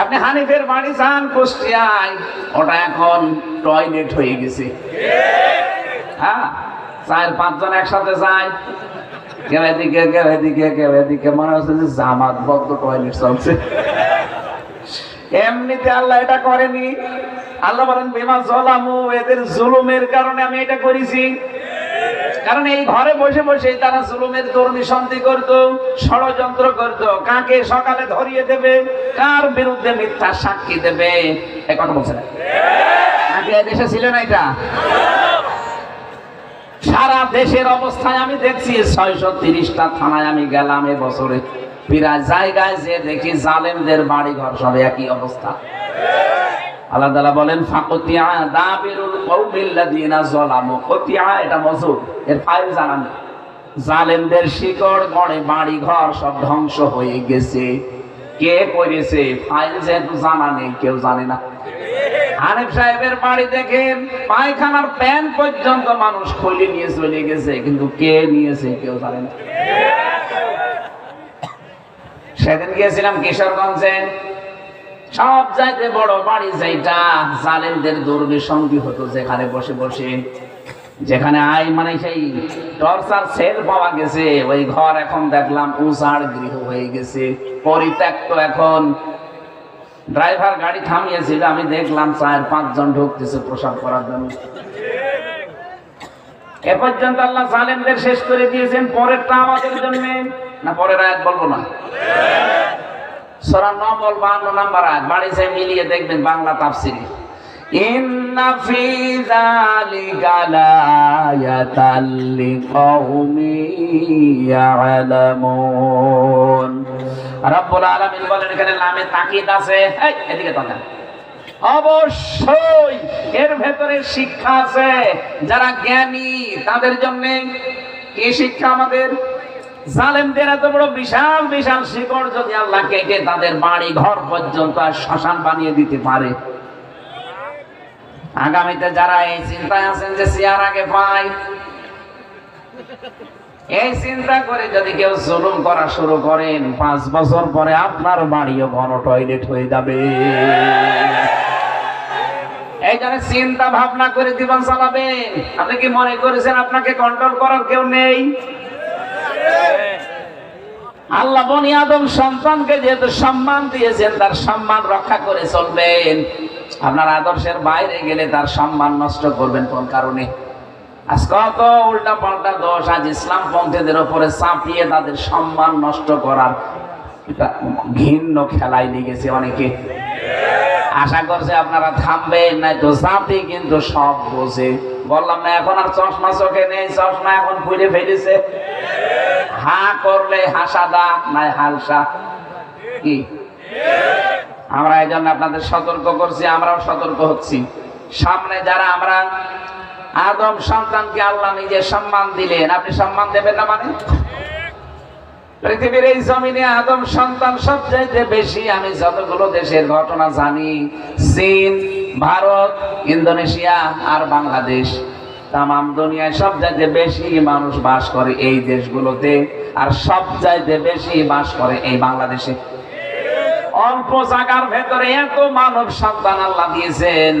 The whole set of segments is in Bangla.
আপনি হানিফের বাড়ি যান, কুষ্টিয়ায়। ওটা এখন টয়লেট হয়ে গেছে। হ্যাঁ চার পাঁচজন একসাথে যায়। এদিকে এদিকে এদিকে। মনে হচ্ছে চলছে। এমনিতে আল্লাহ এটা করেনি। আল্লাহ বলেন, বিমা জলামু এদের জুলুমের কারণে আমি এটা করেছি। কারণ এই ঘরে বসে বসে তারা জুলুমের তরুণী সন্ধি করত, ষড়যন্ত্র করত। কাকে সকালে ধরিয়ে দেবে? কার বিরুদ্ধে মিথ্যা সাক্ষী দেবে? এ বলছে না। আগে দেশে ছিল না এটা? সারা দেশের অবস্থায় আমি দেখছি, ছয়শো তিরিশটা থানায় আমি গেলাম এ বছরে। প্রায় জায়গায় যে দেখি জালেমদের বাড়ি ঘর সব একই অবস্থা। আল্লাহ তাআলা বলেন, ফাকতিয়া দাবিরুল কতিয়া, এটা মজুর। এর ফাইল জালেমদের শিকড়, গড়ে বাড়ি ঘর সব ধ্বংস হয়ে গেছে। কে করেছে? ফাইল যেহেতু জানা নেই, কেউ জানে না। হানিফ সাহেবের বাড়ি পায়খানার প্যান পর্যন্ত মানুষ খুলে নিয়ে চলে গেছে, কিন্তু কে নিয়েছে কেউ জানে না। সেদিন গিয়েছিলাম কিশোরগঞ্জে। সব চাইতে বড় বাড়ি যেটা জালেমদের দুর্গে সঙ্গী হতো যেখানে বসে বসে। যেখানে আই মানে সেই টর্চার সেল পাওয়া গেছে, ওই ঘর এখন দেখলাম উষার গৃহ হয়ে গেছে। পরিত্যক্ত এখন। ড্রাইভার গাড়ি থামিয়েছিল, আমি দেখলাম চার পাঁচজন ঢুকতেছে প্রসাব করার জন্য। এ পর্যন্ত আল্লাহ জালেমদের শেষ করে দিয়েছেন পরেরটা আমাদের জন্য, না পরের আয়াত বলব না? সূরা নম্বর 52 নাম্বার আয়াত মিলিয়ে দেখবেন বাংলা তাফসীরে। নামে আছে। অবশ্যই এর ভেতরে শিক্ষা আছে। যারা জ্ঞানী, তাদের জন্য কি শিক্ষা আমাদের? জালেমদের এত বড় বিশাল বিশাল শিকড় যদি আল্লাহ কেটে তাদের বাড়ি ঘর পর্যন্ত শ্মশান বানিয়ে দিতে পারে। আগামীতে যারা এই চিন্তায় আছেন যে চেয়ার আগে পাই এই চিন্তা করে যদি কেউ জুলুম করা শুরু করেন, পাঁচ বছর পরে আপনার বাড়িও ঘন টয়লেট হয়ে যাবে। এই জন্য চিন্তা ভাবনা করে জীবন চালাবেন। আপনি কি মনে করেছেন আপনাকে কন্ট্রোল করার কেউ নেই? আল্লাহ বনি আদম সন্তানকে যেহেতু সম্মান দিয়েছেন, তার সম্মান রক্ষা করে চলবেন। আপনার আদর্শের বাইরে গেলে তার সম্মান নষ্ট করবেন কোন কারণে? আজ কত উল্টা পাল্টা দোষ, আজ ইসলাম পন্থীদের উপরে চাপিয়ে তাদের সম্মান নষ্ট করার। ঘিন্ন খেলায় লেগেছে অনেকে। আশা করছে আপনারা থামবেন, নাই তো জাতি কিন্তু সব বোঝে। বললাম, না, এখন আর চশমা চোখে নেই, চশমা এখন খুলে ফেলেছে। হা করলে হাসাদা, নাই হালসা। কি? আমরা এই জন্য আপনাদের সতর্ক করছি, আমরাও সতর্ক হচ্ছি। সামনে যারা আমরা আদম সন্তানকে আল্লাহ নিজে সম্মান দিলেন, আপনি সম্মান দেবেন না মানে? পৃথিবীর এই জমিনে আদম সন্তান সবচাইতে বেশি আমি যতগুলো দেশের ঘটনা জানি, চীন, ভারত, ইন্দোনেশিয়া আর বাংলাদেশ তাম দুনিয়ায় সব চাইতে বেশি মানুষ বাস করে এই দেশগুলোতে আর সব চাইতে বেশি বাস করে এই বাংলাদেশে। অল্প জায়গার ভেতরে এত মানব সন্তান আল্লাহ দিয়েছেন।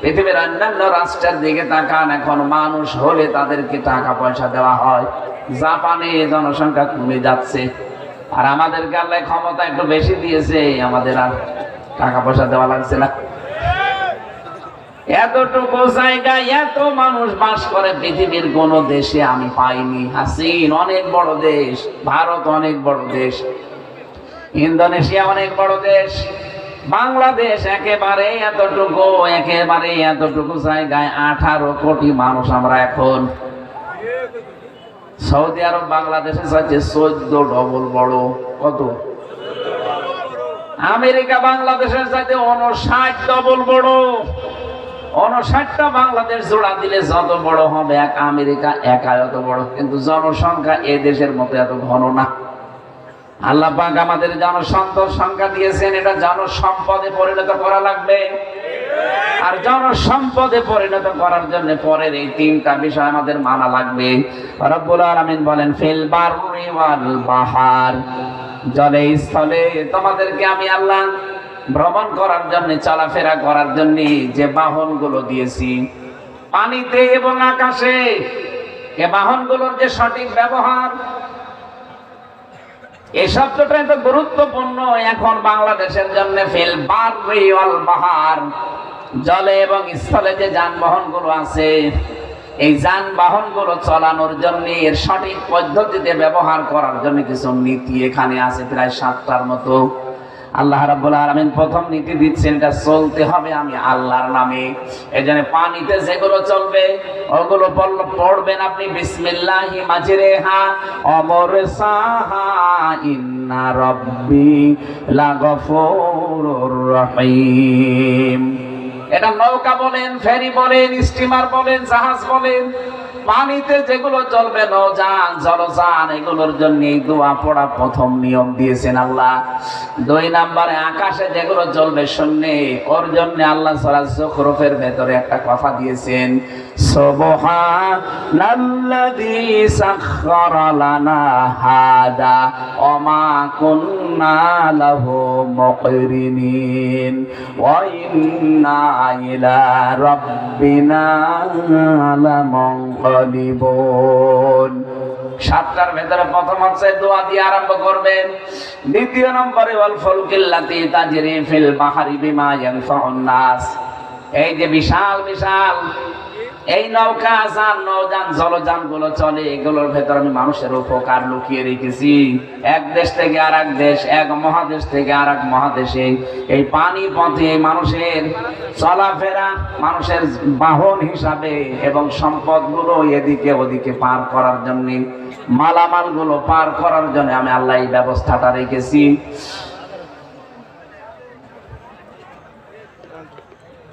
পৃথিবীর অন্যান্য রাষ্ট্রের দিকে তাকান, এখন মানুষ হলে তাদেরকে টাকা পয়সা দেওয়া হয়। জাপানে জনসংখ্যা কমে যাচ্ছে। আর আমাদেরকে আল্লাহ ক্ষমতা একটু বেশি দিয়েছে, আমাদের আর টাকা পয়সা দেওয়া লাগছে না। এতটুকু জায়গায় এত মানুষ বাস করে পৃথিবীর কোন দেশে আমি পাইনি। হাসিন অনেক বড় দেশ, ভারত অনেক বড় দেশ, ইন্দোনেশিয়া অনেক বড় দেশ, বাংলাদেশ একেবারে এতটুকু একেবারে এতটুকু জায়গায় আঠারো কোটি মানুষ আমরা এখন। সৌদি আরব বাংলাদেশের চাইছে চোদ্দ ডবল বড়। কত? আমেরিকা বাংলাদেশের সাথে অনষাট ডবল বড়। অনষাটটা বাংলাদেশ জোড়া দিলে যত বড় হবে, এক আমেরিকা, একা এত বড়। কিন্তু জনসংখ্যা এ দেশের মতো এত ঘন না। আল্লাহ পাক আমাদের জনসন্তর সংখ্যা দিয়েছেন, এটা জনসম্পদে পরিণত করা লাগবে। আর জনসম্পদে পরিণত করার জন্য পরের এই তিনটা বিষয় আমাদের মানা লাগবে। রব্বুল আলামিন বলেন, ফিল বাররি ওয়াল বাহার। জলে স্থলে তোমাদেরকে আমি আল্লাহ ভ্রমণ করার জন্য, চলাফেরা করার জন্য যে বাহনগুলো দিয়েছি, পানিতে এবং আকাশে, এ বাহনগুলোর যে সঠিক ব্যবহার এই শব্দটা এত গুরুত্বপূর্ণ, এখন বাংলাদেশের জন্য ফিল বারিওয়াল বাহার। জলে এবং স্থলে যে যানবাহনগুলো আছে, এই যানবাহনগুলো চলানোর জন্য এর সঠিক পদ্ধতিতে ব্যবহার করার জন্য কিছু নীতি এখানে আছে, প্রায় সাতটার মতো। আল্লাহ রাব্বুল আলামিন প্রথম নীতি দিচ্ছেন, এটা চলতে হবে আমি আল্লাহর নামে। এই এজন্য পানিতে যেগুলো চলবে, ওগুলো বলল পড়বেন আপনি, বিসমিল্লাহি মাজরেহা অমর সাহা, ইন্না রাব্বি লাগফুরুর রহিম। এটা নৌকা বলেন, ফেরি বলেন, স্টিমার বলেন, জাহাজ বলেন পানিতে যেগুলো চলবে নজান জলযান, এগুলোর জন্য দোয়া পড়া প্রথম নিয়ম দিয়েছেন আল্লাহ। দুই নাম্বারে আকাশে যেগুলো চলবে শূন্যে, ওর জন্য আল্লাহ সরাজ জখরফের ভেতরে একটা কথা দিয়েছেন। লানা হাদা ওমা কুন্না লাহু মুকরিনিন ওয়া ইন্না ইলা রাব্বিনা লামুনকালিবুন। সাতটার ভেতরে প্রথম হচ্ছে দোয়া দিয়ে আরম্ভ করবেন। দ্বিতীয় নম্বরে, ওয়াল ফুলকিল্লাতি তাজরি ফিল বাহারি বিমা ইয়ানফাউন নাস। এই যে বিশাল বিশাল এই নৌকা যান নৌযান জলযানগুলো চলে, এগুলোর ভেতর আমি মানুষের উপকার লুকিয়ে রেখেছি। এক দেশ থেকে আর এক দেশ, এক মহাদেশ থেকে আর এক মহাদেশে। এই পানি পথে মানুষের চলাফেরা, মানুষের বাহন হিসাবে এবং সম্পদগুলো এদিকে ওদিকে পার করার জন্য মালামালগুলো পার করার জন্য আমি আল্লাহ এই ব্যবস্থাটা রেখেছি।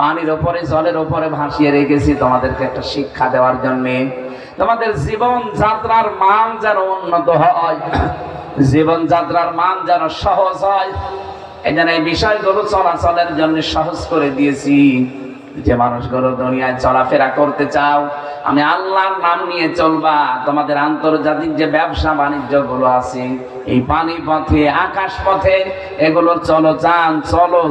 পানির ওপরে, জলের ওপরে ভাসিয়ে রেখেছি তোমাদেরকে একটা শিক্ষা দেওয়ার জন্যে। তোমাদের জীবন যাত্রার মান যেন উন্নত হয়, জীবন যাত্রার মান যেন সহজ হয়। এই যেন এই বিষয়গুলো চলাচলের জন্য সহজ করে দিয়েছি। যে মানুষগুলো দুনিয়ায় চলাফেরা করতে চাও আমি আল্লাহর নাম নিয়ে চলবা। তোমাদের আন্তর্জাতিক যে ব্যবসা বাণিজ্যগুলো আছে, এই পানি পথে আকাশ পথে এগুলো চলো যান, চলো,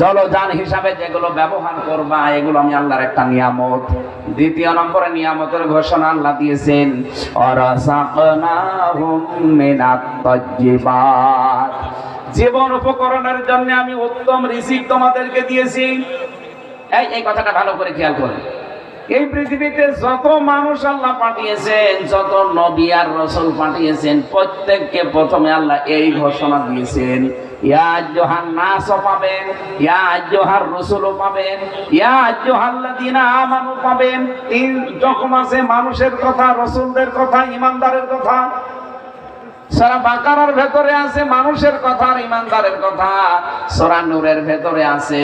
জলযান হিসাবে যেগুলো ব্যবহার করবা, এগুলো আমি আল্লাহর একটা নিয়ামত। দ্বিতীয় নম্বরে নিয়ামতের ঘোষণা আল্লাহ দিয়েছেন জীবন উপকরণের জন্য আমি উত্তম রিজিক তোমাদেরকে দিয়েছি। এই এই কথাটা ভালো করে খেয়াল করেন এই পৃথিবীতে যত মানুষ আল্লাহ পাঠিয়েছেন, যত নবী আর রসুল পাঠিয়েছেন, প্রত্যেককে প্রথমে আল্লাহ এই ঘোষণা দিয়েছেন পাবেন, ইয়া পাবেন পাবেন। তিন রকম আছে মানুষের কথা, রসুলদের কথা ইমানদারের কথা সারা বাকারার ভেতরে আছে মানুষের কথা আর ইমানদারের কথা। সোরা নূরের ভেতরে আছে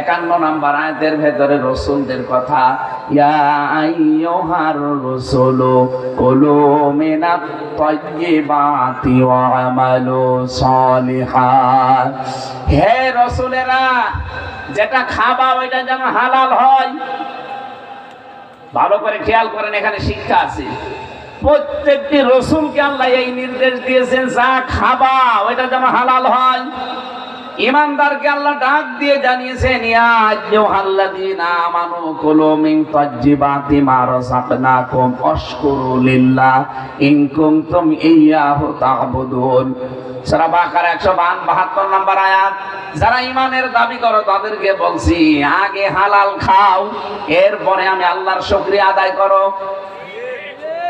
একান্ন নাম্বার আয়াতের ভেতরে রসুলদের কথা। ইয়া রসুলু কুলু মিনাত তাইয়্যিবাতি ওয়া আমালু সলিহাত হে রসুলেরা, যেটা খাবা ওইটা যেন হালাল হয়। ভালো করে খেয়াল করেন, এখানে শিক্ষা আছে। প্রত্যেকটি রসুলকে আল্লাহ এই নির্দেশ দিয়েছেন, যা খাবা, ওইটা যেন হালাল হয়। ইমানদারকে আল্লাহ ডাক দিয়ে জানিয়েছেন আইয়ুহাল্লাযীনা আমানু কুলু তাজ্জিবাতি মা রাযাকনাকুম ওয়াশকুরু লিল্লাহ ইন কুনতুম ইয়্যাহু তা'বুদুন। সূরা বাকারা 172 নম্বর আয়াত। যারা ইমানের দাবি করো, তাদেরকে বলছি, আগে হালাল খাও, এরপরে আমি আল্লাহর শুকরিয়া আদায় করো।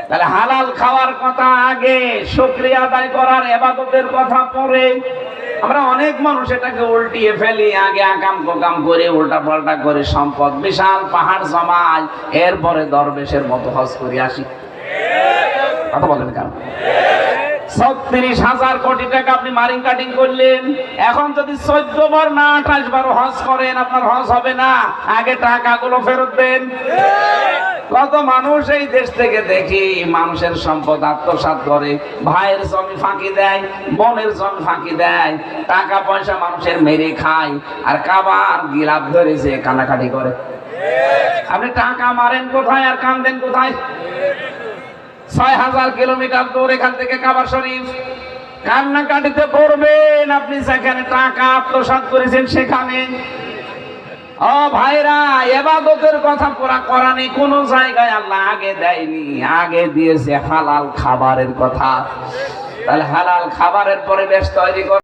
তাহলে হালাল খাওয়ার কথা আগে, শুক্রিয়া আদায় করার এবাদতের কথা পরে। আমরা অনেক মানুষ এটাকে উল্টিয়ে ফেলি, আগে আকাম কোকাম করে উল্টা পাল্টা করে, সম্পদ, বিশাল পাহাড় জমাই এরপরে দরবেশের মতো হজ করে আসি। কথা বলেন কেন ছত্রিশ হাজার কোটি টাকা আপনি মারিং কাটিং করলেন। এখন যদি চোদ্দ বার না আঠাশ বার হজ করেন, আপনার হজ হবে না। আগে টাকাগুলো ফেরত দেন। কত মানুষ এই দেশ থেকে দেখি মানুষের সম্পদ আত্মসাৎ করে। ভাইয়ের জমি ফাঁকি দেয়, বোনের জমি ফাঁকি দেয়। টাকা পয়সা মানুষের মেরে খায় আর কাবার গিলাপ ধরেছে কানাকাটি করে। আপনি টাকা মারেন কোথায় আর কান্দেন কোথায়? ছয় হাজার কিলোমিটার দূর এখান থেকে কাবার শরীফ। কান্নাকাটিতে আপনি, যেখানে টাকা করেছেন সেখানে। ও ভাইরা, এবাদতের কথা পুরা করানি কোন জায়গায় আল্লাহ আগে দেয়নি, আগে দিয়েছে হালাল খাবারের কথা। তাহলে হালাল খাবারের পরিবেশ তৈরি